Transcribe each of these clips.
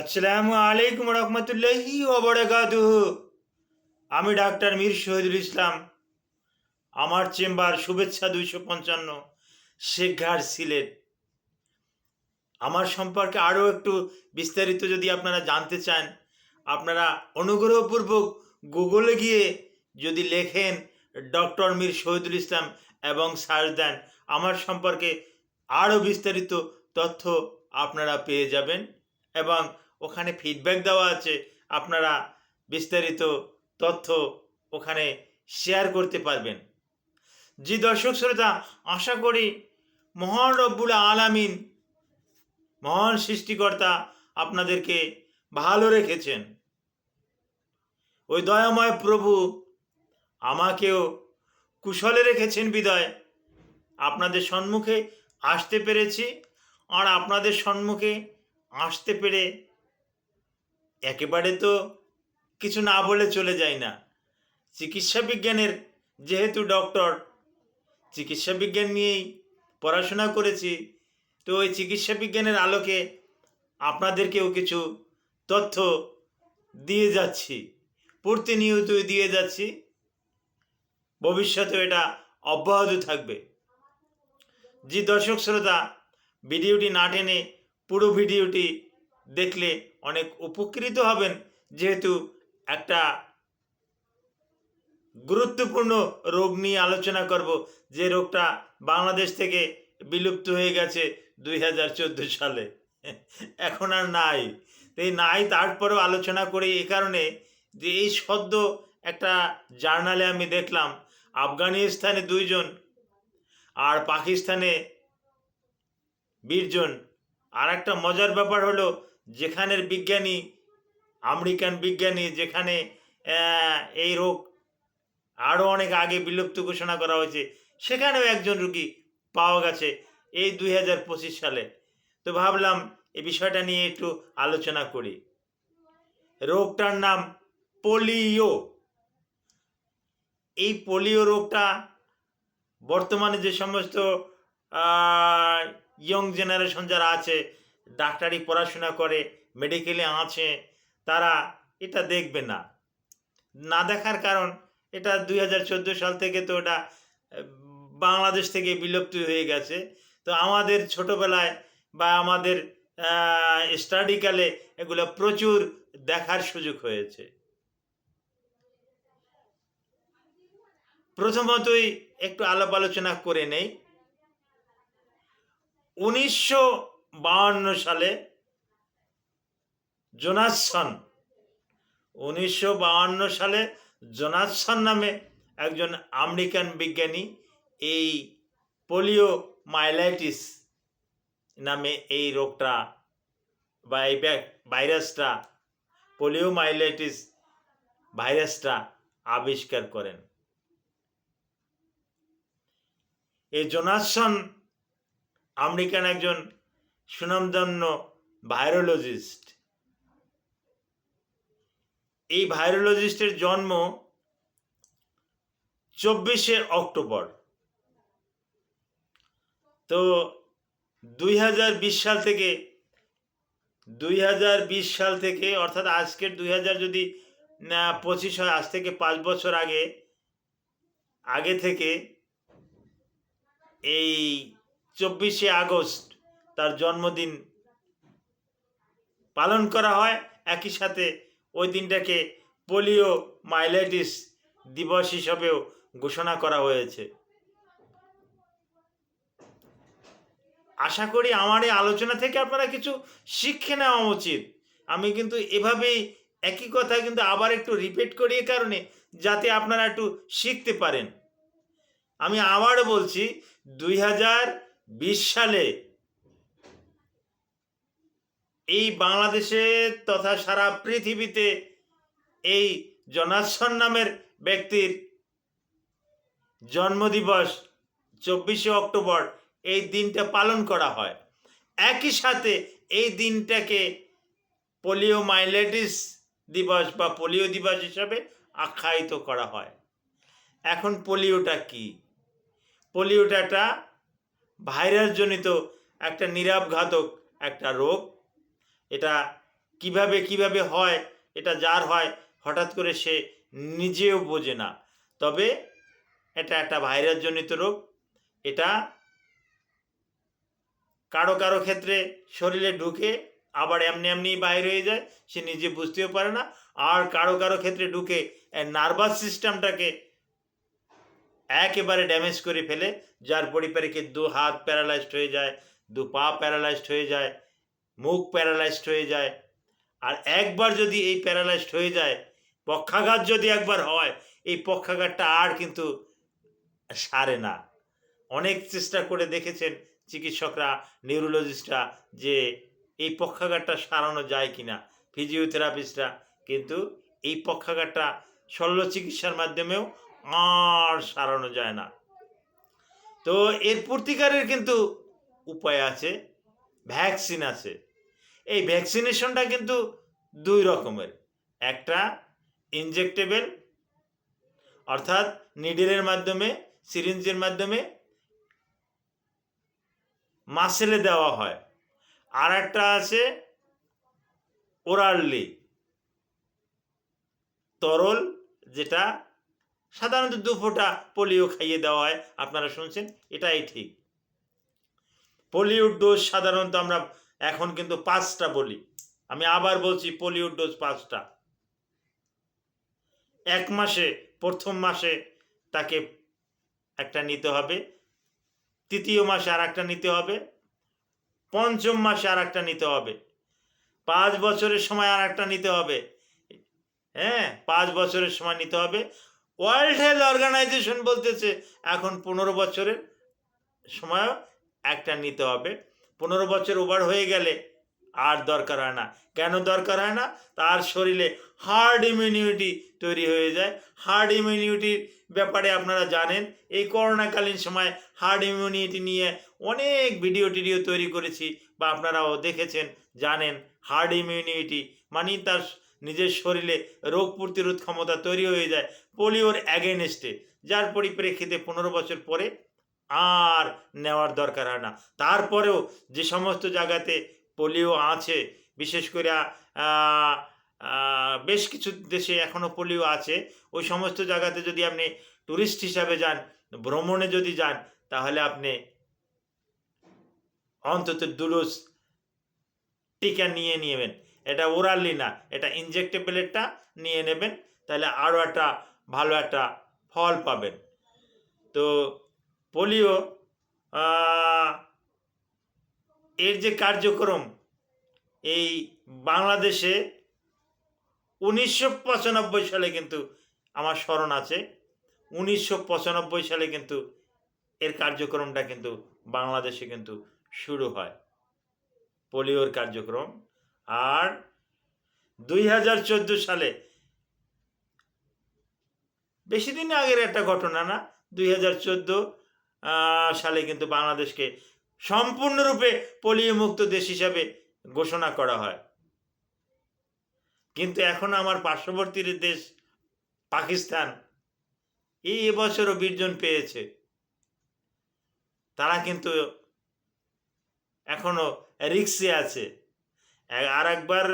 আসসালামু আলাইকুম রহমতুল্লাহি ওবরাকাতুহু আমি ডাক্তার মীর শহীদুল ইসলাম। আমার চেম্বার শুভেচ্ছা দুইশো পঞ্চান্ন শেখঘাট সিলেট। আমার সম্পর্কে আরও একটু বিস্তারিত যদি আপনারা জানতে চান, আপনারা অনুগ্রহপূর্বক গুগলে গিয়ে যদি লেখেন ডক্টর মীর শহীদুল ইসলাম এবং সার্চ দেন, আমার সম্পর্কে আরও বিস্তারিত তথ্য আপনারা পেয়ে যাবেন এবং ওখানে ফিডব্যাক দেওয়া আছে। আপনারা বিস্তারিত তথ্য ওখানে শেয়ার করতে পারবেন। জি দর্শক শ্রোতা, আশা করি মহান রব্বুল আলামিন, মহান সৃষ্টিকর্তা আপনাদেরকে ভালো রেখেছেন। ওই দয়াময় প্রভু আমাকেও কুশলে রেখেছেন বিদায়। আপনাদের সম্মুখে আসতে পেরেছি। আর আপনাদের সম্মুখে আসতে পেরে একেবারে তো কিছু না বলে চলে যায় না। চিকিৎসা বিজ্ঞানের যেহেতু ডক্টর, চিকিৎসা বিজ্ঞান নিয়েই পড়াশোনা করেছি, তো ওই চিকিৎসা বিজ্ঞানের আলোকে আপনাদেরকেও কিছু তথ্য দিয়ে যাচ্ছি প্রতিনিয়ত দিয়ে যাচ্ছি। ভবিষ্যতে এটা অব্যাহত থাকবে। যে দর্শক শ্রোতা, ভিডিওটি না টেনে পুরো ভিডিওটি দেখলে অনেক উপকৃত হবেন যেহেতু একটা গুরুত্বপূর্ণ রোগ নিয়ে আলোচনা করব। যে রোগটা বাংলাদেশ থেকে বিলুপ্ত হয়ে গেছে দুই হাজার চোদ্দ সালে। এখন আর নাই। এই নাই তারপরেও আলোচনা করি এই কারণে যে এই সদ্য একটা জার্নালে আমি দেখলাম, আফগানিস্তানে দুইজন আর পাকিস্তানে বিশজন আর একটা মজার ব্যাপার হলো যেখানের বিজ্ঞানী, আমেরিকান বিজ্ঞানী, যেখানে এই রোগ আরও অনেক আগে বিলুপ্ত ঘোষণা করা হয়েছে, সেখানেও একজন রুগী পাওয়া গেছে এই দুই হাজার পঁচিশ সালে। তো ভাবলাম এই বিষয়টা নিয়ে একটু আলোচনা করি। রোগটার নাম পোলিও। এই পোলিও রোগটা বর্তমানে যে সমস্ত ইয়ং জেনারেশন যারা আছে ডাক্তারি পড়াশোনা করে মেডিকেলে আছে, তারা এটা দেখবে না। না দেখার কারণ, এটা দুই হাজার চোদ্দ সাল থেকে তো ওটা, বাংলাদেশ থেকে বিলুপ্ত হয়ে গেছে। তো আমাদের ছোটবেলায় বা আমাদের স্টাডিকালে এগুলো প্রচুর দেখার সুযোগ হয়েছে। প্রথমতই একটু আলাপ আলোচনা করে নেই। উনিশশো বাহান্ন সালে জোনাসন উনিশশো বাহান্ন সালে জোনাসন নামে একজন আমেরিকান বিজ্ঞানী এই পোলিও মাইলাইটিস নামে এই রোগটা বা এই ভাইরাসটা পোলিও মাইলাইটিস ভাইরাসটা আবিষ্কার করেন। এই জোনাসন আমেরিকান একজন সুনামধন্য ভাইরোলজিস্ট। এই ভাইরোলজিস্টের জন্ম চব্বিশে অক্টোবর। তো দুই হাজার বিশ সাল থেকে, দুই হাজার বিশ সাল থেকে, অর্থাৎ আজকের দুই হাজার যদি পঁচিশ হয়, আজ থেকে পাঁচ বছর আগে আগে থেকে এই চব্বিশে আগস্ট তার জন্মদিন পালন করা হয়। একই সাথে ওই দিনটাকে পোলিও মাইলাইটিস দিবস হিসাবেও ঘোষণা করা হয়েছে। আশা করি আমার এই আলোচনা থেকে আপনারা কিছু শিক্ষে নেওয়া উচিত। আমি কিন্তু এভাবেই একই কথা কিন্তু আবার একটু রিপিট করি কারণে, যাতে আপনারা একটু শিখতে পারেন। আমি আবার বলছি, দুই হাজার বিশ সালে এই বাংলাদেশে তথা সারা পৃথিবীতে এই জনাসন নামের ব্যক্তির জন্মদিবস চব্বিশে অক্টোবর এই দিনটা পালন করা হয়। একই সাথে এই দিনটাকে পোলিও মাইলাইটিস দিবস বা পোলিও দিবস হিসাবে আখ্যায়িত করা হয়। এখন পোলিওটা কি? পোলিওটা একটা ভাইরাসজনিত একটা নিরাপঘাতক একটা রোগ। এটা কীভাবে কীভাবে হয়, এটা যার হয়, হঠাৎ করে সে নিজেও বোঝে না। তবে এটা একটা ভাইরাস জনিত রোগ। এটা কারও কারও ক্ষেত্রে শরীরে ঢুকে আবার এমনি এমনি বাইরে হয়ে যায়, সে নিজে বুঝতেও পারে না। আর কারও কারও ক্ষেত্রে ঢুকে নার্ভাস সিস্টেমটাকে একেবারে ড্যামেজ করে ফেলে, যার পরিবারকে দু হাত প্যারালাইজড হয়ে যায়, দু পা প্যারালাইজড হয়ে যায় মুখ প্যারালাইজড হয়ে যায়। আর একবার যদি এই প্যারালাইজড হয়ে যায়, পক্ষাঘাত যদি একবার হয়, এই পক্ষাঘাতটা আর কিন্তু সারে না। অনেক চেষ্টা করে দেখেছেন চিকিৎসকরা, নিউরোলজিস্টরা যে এই পক্ষাঘাতটা সারানো যায় কিনা, ফিজিওথেরাপিস্টরা। কিন্তু এই পক্ষাঘাতটা শল্য চিকিৎসার মাধ্যমেও আর সারানো যায় না। তো এর প্রতিকারের কিন্তু উপায় আছে। ভ্যাকসিন আছে। এই ভ্যাকসিনেশনটা কিন্তু দুই রকমের। একটা ইনজেক্টেবল অর্থাৎ নিডেলের মাধ্যমে সিরিঞ্জের মাধ্যমে মাসেলে দেওয়া হয়। আর একটা আছে ওরালি তরল, যেটা সাধারণত দু ফোঁটা পোলিও খাইয়ে দেওয়া হয়। আপনারা শুনছেন? এটাই ঠিক। পোলিওর ডোজ সাধারণত আমরা এখন কিন্তু পাঁচটা বলি। আমি আবার বলছি পোলিওর ডোজ পাঁচটা। এক মাসে, প্রথম মাসে তাকে একটা নিতে হবে। তৃতীয় মাসে আর একটা নিতে হবে। পঞ্চম মাসে আর একটা নিতে হবে। পাঁচ বছরের সময় আর একটা নিতে হবে। হ্যাঁ পাঁচ বছরের সময় নিতে হবে। ওয়ার্ল্ড হেলথ অর্গানাইজেশন বলতেছে, এখন পনেরো বছরের সময়ও একটা নিতে হবে। পনেরো বছর ওভার হয়ে গেলে আর দরকার হয় না। কেন দরকার হয় না? তার শরীরে হার্ড ইমিউনিটি তৈরি হয়ে যায়। হার্ড ইমিউনিটির ব্যাপারে আপনারা জানেন, এই করোনাকালীন সময় হার্ড ইমিউনিটি নিয়ে অনেক ভিডিও টিডিও তৈরি করেছি বা আপনারাও দেখেছেন, জানেন হার্ড ইমিউনিটি মানে তার নিজের শরীরে রোগ প্রতিরোধ ক্ষমতা তৈরি হয়ে যায় পোলিওর অ্যাগেনস্টে যার পরিপ্রেক্ষিতে পনেরো বছর পরে আর নেওয়ার দরকার হয় না। তারপরেও যে সমস্ত জায়গাতে পোলিও আছে, বিশেষ করে বেশ কিছু দেশে এখনও পোলিও আছে, ওই সমস্ত জায়গাতে যদি আপনি ট্যুরিস্ট হিসাবে যান, ভ্রমণে যদি যান, তাহলে আপনি অন্তত দুডোজ টিকা নিয়ে নেবেন। এটা ওরালি না, এটা ইনজেক্টেবলেরটা নিয়ে নেবেন, তাহলে আরও একটা ভালো একটা ফল পাবেন। তো পোলিও এর যে কার্যক্রম, এই বাংলাদেশে উনিশশো পঁচানব্বই সালে কিন্তু আমার স্মরণ আছে, উনিশশো পঁচানব্বই সালে কিন্তু এর কার্যক্রমটা কিন্তু বাংলাদেশে কিন্তু শুরু হয়, পোলিওর কার্যক্রম। আর দুই হাজার চোদ্দ সালে, বেশি দিন আগের একটা ঘটনা না, দুই হাজার চোদ্দ সালে কিন্তু বাংলাদেশকে সম্পূর্ণরূপে পোলিও মুক্ত দেশ হিসাবে ঘোষণা করা হয়। কিন্তু এখন আমার পার্শ্ববর্তী দেশ পাকিস্তান এই এবছরও বীরজন পেয়েছে। তারা কিন্তু এখনও রিক্সে আছে। আর একবার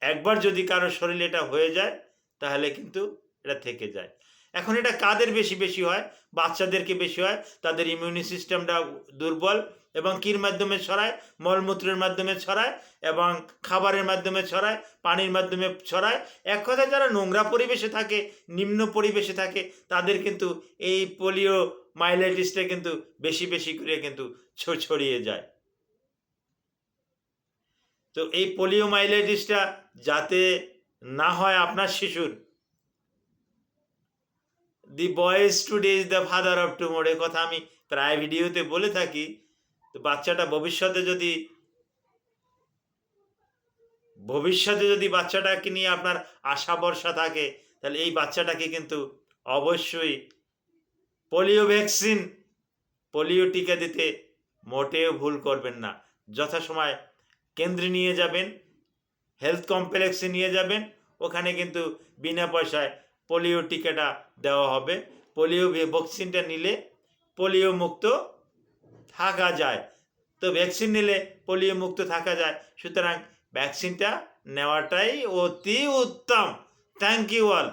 একবার যদি কারও শরীরে এটা হয়ে যায়, তাহলে কিন্তু এটা থেকে যায়। এখন এটা কাদের বেশি বেশি হয়? বাচ্চাদেরকে বেশি হয়, তাদের ইমিউনি সিস্টেমটা দুর্বল এবং কির মাধ্যমে ছড়ায়? মলমূত্রের মাধ্যমে ছড়ায় এবং খাবারের মাধ্যমে ছড়ায়, পানির মাধ্যমে ছড়ায়। এক কথায় যারা নোংরা পরিবেশে থাকে, নিম্ন পরিবেশে থাকে, তাদের কিন্তু এই পোলিও মাইলাইটিসটা কিন্তু বেশি বেশি করে কিন্তু ছড়িয়ে যায়। তো এই পোলিও মাইলাইটিসটা যাতে না হয় আপনার শিশুর the boys today is the father of tomorrow এ কথা আমি প্রায় ভিডিওতে বলে থাকি। তো বাচ্চাটা ভবিষ্যতে যদি ভবিষ্যতে যদি বাচ্চাটাকে নিয়ে আপনার আশা ভরসা থাকে, তাহলে এই বাচ্চাটাকে কিন্তু অবশ্যই পোলিও ভ্যাকসিন, পোলিও টিকা দিতে মোটেও ভুল করবেন না। যথাসময় কেন্দ্রে নিয়ে যাবেন, হেলথ কমপ্লেক্সে নিয়ে যাবেন, ওখানে কিন্তু বিনা পয়সায় পোলিও টিকাটা দেওয়া হবে। পোলিও ভ্যাকসিনটা নিলে পোলিও মুক্ত থাকা যায়। তো ভ্যাকসিন নিলে পোলিও মুক্ত থাকা যায়। সুতরাং ভ্যাকসিনটা নেওয়াটাই অতি উত্তম। Thank you all